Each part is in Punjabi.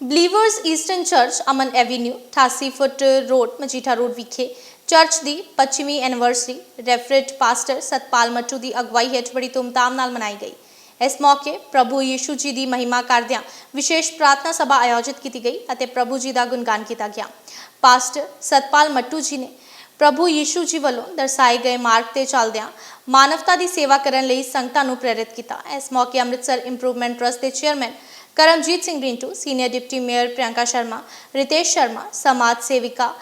Believers eastern church Aman avenue 88 foot road Majitha road ਵਿਖੇ ਚਰਚ ਦੀ 25ਵੀਂ anniversary reverend pastor Satpal Mattu ਦੀ ਅਗਵਾਈ ਹੇਠ ਬੜੀ ਧੂਮਧਾਮ ਨਾਲ ਮਨਾਈ ਗਈ ਇਸ ਮੌਕੇ ਪ੍ਰਭੂ ਯੀਸ਼ੂ ਜੀ ਦੀ ਮਹਿਮਾ ਕਰਦਿਆਂ ਵਿਸ਼ੇਸ਼ ਪ੍ਰਾਰਥਨਾ ਸਭਾ ਆਯੋਜਿਤ ਕੀਤੀ ਗਈ ਅਤੇ ਪ੍ਰਭੂ ਜੀ ਦਾ ਗੁਣਗਾਨ ਕੀਤਾ ਗਿਆ ਪਾਸਟਰ ਸਤਪਾਲ ਮੱਟੂ ਜੀ ਨੇ ਪ੍ਰਭੂ ਯੀਸ਼ੂ ਜੀ ਵੱਲੋਂ ਦਰਸਾਏ ਗਏ ਮਾਰਗ ਤੇ ਚੱਲਦਿਆਂ ਮਾਨਵਤਾ ਦੀ ਸੇਵਾ ਕਰਨ ਲਈ ਸੰਗਤਾਂ ਨੂੰ ਪ੍ਰੇਰਿਤ ਕੀਤਾ। ਇਸ ਮੌਕੇ ਅੰਮ੍ਰਿਤਸਰ ਇੰਪਰੂਵਮੈਂਟ ਟਰਸਟ ਦੇ chairman Karamjit Singh Rintu senior deputy mayor Priyanka Sharma, Ritesh Sharma, ਸਮਾਜ ਸੇਵਿਕਾ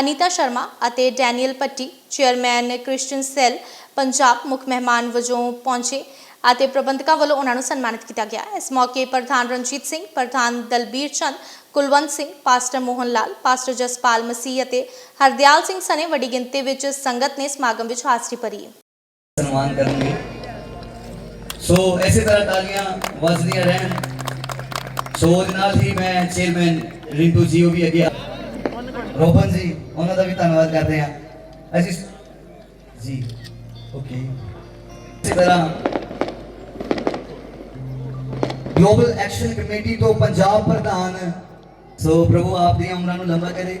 ਅਨੀਤਾ ਸ਼ਰਮਾ ਅਤੇ Daniel Patti chairman Christian cell Punjab ਮੁੱਖ ਮਹਿਮਾਨ ਵਜੋਂ ਪਹੁੰਚੇ। ਅਤੇ ਪ੍ਰਬੰਧਕਾਂ ਵੱਲੋਂ ਉਹਨਾਂ ਨੂੰ ਸਨਮਾਨਿਤ ਕੀਤਾ ਗਿਆ। ਇਸ ਮੌਕੇ ਪ੍ਰਧਾਨ ਰਣਜੀਤ ਸਿੰਘ, ਪ੍ਰਧਾਨ ਦਲਬੀਰ ਚੰਦ, ਕੁਲਵੰਤ ਸਿੰਘ, ਪਾਸਟਰ ਮੋਹਨ ਲਾਲ, ਪਾਸਟਰ ਜਸਪਾਲ ਮਸੀਹ ਅਤੇ ਹਰਦਿਆਲ ਸਿੰਘ ਸਨੇ ਵੱਡੀ ਗਿਣਤੀ ਵਿੱਚ ਸੰਗਤ ਨੇ ਸਮਾਗਮ ਵਿੱਚ ਹਾਜ਼ਰੀ ਭਰੀ। ਸਨਮਾਨ ਕਰਨਗੇ। ਸੋ ਇਸੇ ਤਰ੍ਹਾਂ ਤਾਲੀਆਂ ਵੱਜਦੀਆਂ ਰਹਿਣ। ਸੋ ਉਹਦੇ ਨਾਲ ਹੀ ਮੈਂ ਚੇਅਰਮੈਨ ਰਿੰਟੂ ਜੀ, ਉਹ ਵੀ ਅੱਗੇ ਆ- ਰੋਬਨ ਜੀ, ਉਹਨਾਂ ਦਾ ਵੀ ਧੰਨਵਾਦ ਕਰਦੇ ਹਾਂ। ਅਸੀਂ ਜੀ ਓਕੇ ਇਸੇ ਤਰ੍ਹਾਂ ਗਲੋਬਲ ਐਕਸ਼ਨ ਕਮੇਟੀ ਤੋਂ ਪੰਜਾਬ ਪ੍ਰਧਾਨ ਸੋ ਪ੍ਰਭੂ ਆਪ ਦੀਆਂ ਉਮਰਾਂ ਨੂੰ ਲੰਬਾ ਕਰੇ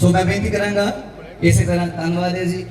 ਸੋ ਮੈਂ ਬੇਨਤੀ ਕਰਾਂਗਾ ਇਸੇ ਤਰ੍ਹਾਂ ਧੰਨਵਾਦ ਹੈ ਜੀ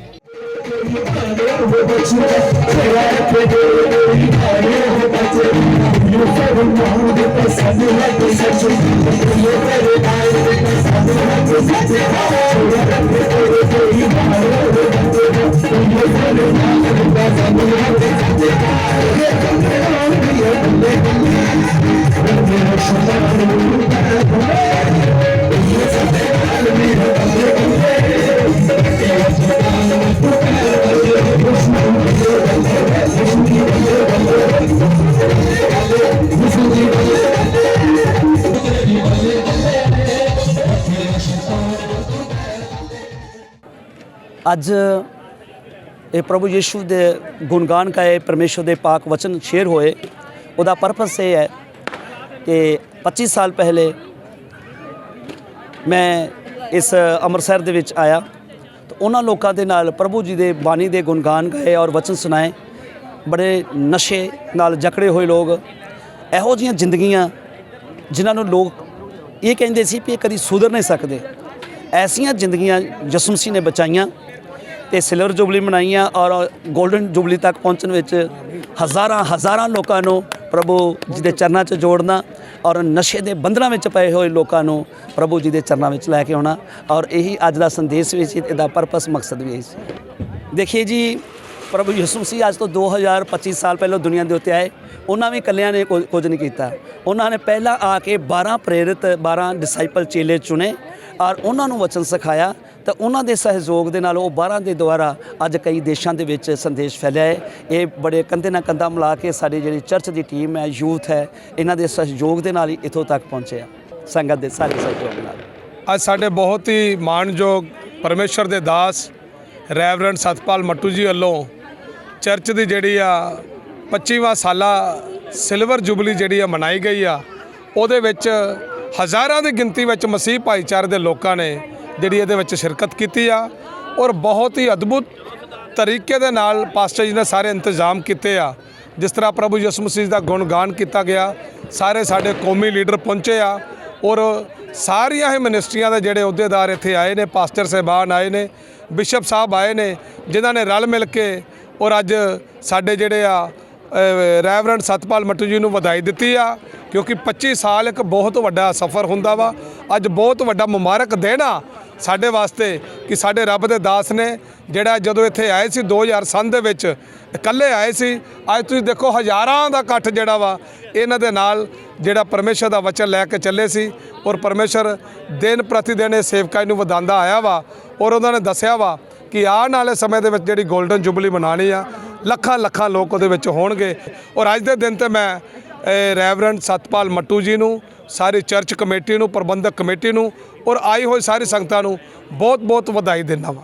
ਅੱਜ ਇਹ ਪ੍ਰਭੂ ਯੀਸ਼ੂ ਦੇ ਗੁਣਗਾਨ ਗਾਏ ਪਰਮੇਸ਼ਰ ਦੇ ਪਾਕ ਵਚਨ ਸ਼ੇਅਰ ਹੋਏ, ਉਹਦਾ ਪਰਪਸ ਇਹ ਹੈ ਕਿ 25 ਸਾਲ ਪਹਿਲੇ ਮੈਂ ਇਸ ਅੰਮ੍ਰਿਤਸਰ ਦੇ ਵਿੱਚ ਆਇਆ, ਤਾਂ ਉਹਨਾਂ ਲੋਕਾਂ ਦੇ ਨਾਲ ਪ੍ਰਭੂ ਜੀ ਦੇ ਬਾਣੀ ਦੇ ਗੁਣਗਾਨ ਗਾਏ ਔਰ ਵਚਨ ਸੁਣਾਏ। ਬੜੇ ਨਸ਼ੇ ਨਾਲ ਜਕੜੇ ਹੋਏ ਲੋਕ, ਇਹੋ ਜਿਹੀਆਂ ਜ਼ਿੰਦਗੀਆਂ ਜਿਨ੍ਹਾਂ ਨੂੰ ਲੋਕ ਇਹ ਕਹਿੰਦੇ ਸੀ ਵੀ ਇਹ ਕਦੀ ਸੁਧਰ ਨਹੀਂ ਸਕਦੇ। ਐਸੀਆਂ ਜ਼ਿੰਦਗੀਆਂ ਜਸਮਸੀ ਨੇ ਬਚਾਈਆਂ ਤੇ ਸਿਲਵਰ ਜੁਬਲੀ ਮਨਾਈਆਂ ਔਰ 골ਡਨ ਜੁਬਲੀ ਤੱਕ ਪਹੁੰਚਣ ਵਿੱਚ ਹਜ਼ਾਰਾਂ ਹਜ਼ਾਰਾਂ ਲੋਕਾਂ ਨੂੰ ਪ੍ਰਭੂ ਜੀ ਦੇ ਚਰਨਾਂ 'ਚ ਜੋੜਨਾ ਔਰ ਨਸ਼ੇ ਦੇ ਬੰਧਨਾਂ ਵਿੱਚ ਪਏ ਹੋਏ ਲੋਕਾਂ ਨੂੰ ਪ੍ਰਭੂ ਜੀ ਦੇ ਚਰਨਾਂ ਵਿੱਚ ਲੈ ਕੇ ਆਉਣਾ ਔਰ ਇਹੀ ਅੱਜ ਦਾ ਸੰਦੇਸ਼ ਵੀ ਸੀ ਇਹਦਾ ਪਰਪਸ ਮਕਸਦ ਵੀ ਇਹੀ ਸੀ। ਦੇਖੀਏ ਜੀ, ਪ੍ਰਭੂ ਯਿਸੂ ਮਸੀਹ ਅੱਜ ਤੋਂ 2025 ਸਾਲ ਪਹਿਲਾਂ ਦੁਨੀਆ ਦੇ ਉੱਤੇ ਆਏ, ਉਹਨਾਂ ਵੀ ਇਕੱਲਿਆਂ ਨੇ ਕੁ- ਕੁਝ ਨਹੀਂ ਕੀਤਾ। ਉਹਨਾਂ ਨੇ ਪਹਿਲਾਂ ਆ ਕੇ 12 ਪ੍ਰੇਰਿਤ 12 ਡਿਸਾਈਪਲ ਚੇਲੇ ਚੁਣੇ ਔਰ ਉਹਨਾਂ ਨੂੰ ਵਚਨ ਸਿਖਾਇਆ ਤਾਂ ਉਹਨਾਂ ਦੇ ਸਹਿਯੋਗ ਦੇ ਨਾਲ ਉਹ 12 ਦੇ ਦੁਆਰਾ ਅੱਜ ਕਈ ਦੇਸ਼ਾਂ ਦੇ ਵਿੱਚ ਸੰਦੇਸ਼ ਫੈਲਿਆ ਹੈ। ਇਹ ਬੜੇ ਕੰਧੇ ਨਾਲ ਕੰਧਾ ਮਿਲਾ ਕੇ ਸਾਡੀ ਜਿਹੜੀ ਚਰਚ ਦੀ ਟੀਮ ਹੈ, ਯੂਥ ਹੈ, ਇਹਨਾਂ ਦੇ ਸਹਿਯੋਗ ਦੇ ਨਾਲ ਹੀ ਇੱਥੋਂ ਤੱਕ ਪਹੁੰਚਿਆ ਸੰਗਤ ਦੇ ਸਾਰੇ ਸਹਿਯੋਗ ਨਾਲ। ਅੱਜ ਸਾਡੇ ਬਹੁਤ ਹੀ ਮਾਣਯੋਗ ਪਰਮੇਸ਼ਰ ਦੇ ਦਾਸ, ਰੈਵਰੈਂਡ ਸਤਪਾਲ ਮੱਟੂ ਜੀ ਵੱਲੋਂ ਚਰਚ ਦੀ ਜਿਹੜੀ ਆ 25ਵਾਂ ਸਾਲਾ ਸਿਲਵਰ ਜੁਬਲੀ ਜਿਹੜੀ ਆ ਮਨਾਈ ਗਈ ਆ, ਉਹਦੇ ਵਿੱਚ ਹਜ਼ਾਰਾਂ ਦੀ ਗਿਣਤੀ ਵਿੱਚ ਮਸੀਹ ਭਾਈਚਾਰੇ ਦੇ ਲੋਕਾਂ ਨੇ ਜਿਹੜੀ ਇਹਦੇ ਵਿੱਚ ਸ਼ਿਰਕਤ ਕੀਤੀ ਆ ਔਰ ਬਹੁਤ ਹੀ ਅਦਭੁਤ ਤਰੀਕੇ ਦੇ ਨਾਲ ਪਾਸਟਰ ਜੀ ਨੇ ਸਾਰੇ ਇੰਤਜ਼ਾਮ ਕੀਤੇ ਆ। ਜਿਸ ਤਰ੍ਹਾਂ ਪ੍ਰਭੂ ਯਿਸੂ ਮਸੀਹ ਦਾ ਗੁਣਗਾਨ ਕੀਤਾ ਗਿਆ, ਸਾਰੇ ਸਾਡੇ ਕੌਮੀ ਲੀਡਰ ਪਹੁੰਚੇ ਆ ਔਰ ਸਾਰੀਆਂ ਹੀ ਮਿਨਿਸਟਰੀਆਂ ਦੇ ਜਿਹੜੇ ਅਹੁਦੇਦਾਰ ਇੱਥੇ ਆਏ ਨੇ ਪਾਸਟਰ ਸਾਹਿਬਾਨ ਆਏ ਨੇ ਬਿਸ਼ਪ ਸਾਹਿਬ ਆਏ ਨੇ, ਜਿਨ੍ਹਾਂ ਨੇ ਰਲ ਮਿਲ ਕੇ ਔਰ ਅੱਜ ਸਾਡੇ ਜਿਹੜੇ ਆ ਰੈਵਰੈਂਡ ਸਤਪਾਲ ਮੱਟੂ ਜੀ ਨੂੰ ਵਧਾਈ ਦਿੱਤੀ ਆ, ਕਿਉਂਕਿ 25 ਸਾਲ ਇੱਕ ਬਹੁਤ ਵੱਡਾ ਸਫ਼ਰ ਹੁੰਦਾ ਵਾ। ਅੱਜ ਬਹੁਤ ਵੱਡਾ ਮੁਬਾਰਕ ਦਿਨ ਆ ਸਾਡੇ ਵਾਸਤੇ ਕਿ ਸਾਡੇ ਰੱਬ ਦੇ ਦਾਸ ਨੇ ਜਿਹੜਾ ਜਦੋਂ ਇੱਥੇ ਆਏ ਸੀ 2003 ਦੇ ਵਿੱਚ, ਇਕੱਲੇ ਆਏ ਸੀ, ਅੱਜ ਤੁਸੀਂ ਦੇਖੋ ਹਜ਼ਾਰਾਂ ਦਾ ਇਕੱਠ ਜਿਹੜਾ ਵਾ, ਇਹਨਾਂ ਦੇ ਨਾਲ ਜਿਹੜਾ ਪਰਮੇਸ਼ਰ ਦਾ ਵਚਨ ਲੈ ਕੇ ਚੱਲੇ ਸੀ ਔਰ ਪਰਮੇਸ਼ਰ ਦਿਨ ਪ੍ਰਤੀ ਦਿਨ ਇਹ ਸੇਵਕਾਈ ਨੂੰ ਵਧਾਉਂਦਾ ਆਇਆ ਵਾ ਔਰ ਉਹਨਾਂ ਨੇ ਦੱਸਿਆ ਵਾ ਕਿ ਆਉਣ ਵਾਲੇ ਸਮੇਂ ਦੇ ਵਿੱਚ ਜਿਹੜੀ 골ਡਨ ਜੁਬਲੀ ਮਨਾਣੀ ਆ, ਲੱਖਾਂ ਲੱਖਾਂ ਲੋਕ ਉਹਦੇ ਵਿੱਚ ਹੋਣਗੇ। ਔਰ ਅੱਜ ਦੇ ਦਿਨ ਤੇ ਮੈਂ ਰੈਵਰੈਂਡ ਸਤਪਾਲ ਮੱਟੂ ਜੀ ਨੂੰ ਸਾਰੀ ਚਰਚ ਕਮੇਟੀ ਨੂੰ, ਪ੍ਰਬੰਧਕ ਕਮੇਟੀ ਨੂੰ ਔਰ ਆਈ ਹੋਈ ਸਾਰੀ ਸੰਗਤਾਂ ਨੂੰ ਬਹੁਤ ਬਹੁਤ ਵਧਾਈ ਦਿੰਦਾ ਵਾਂ।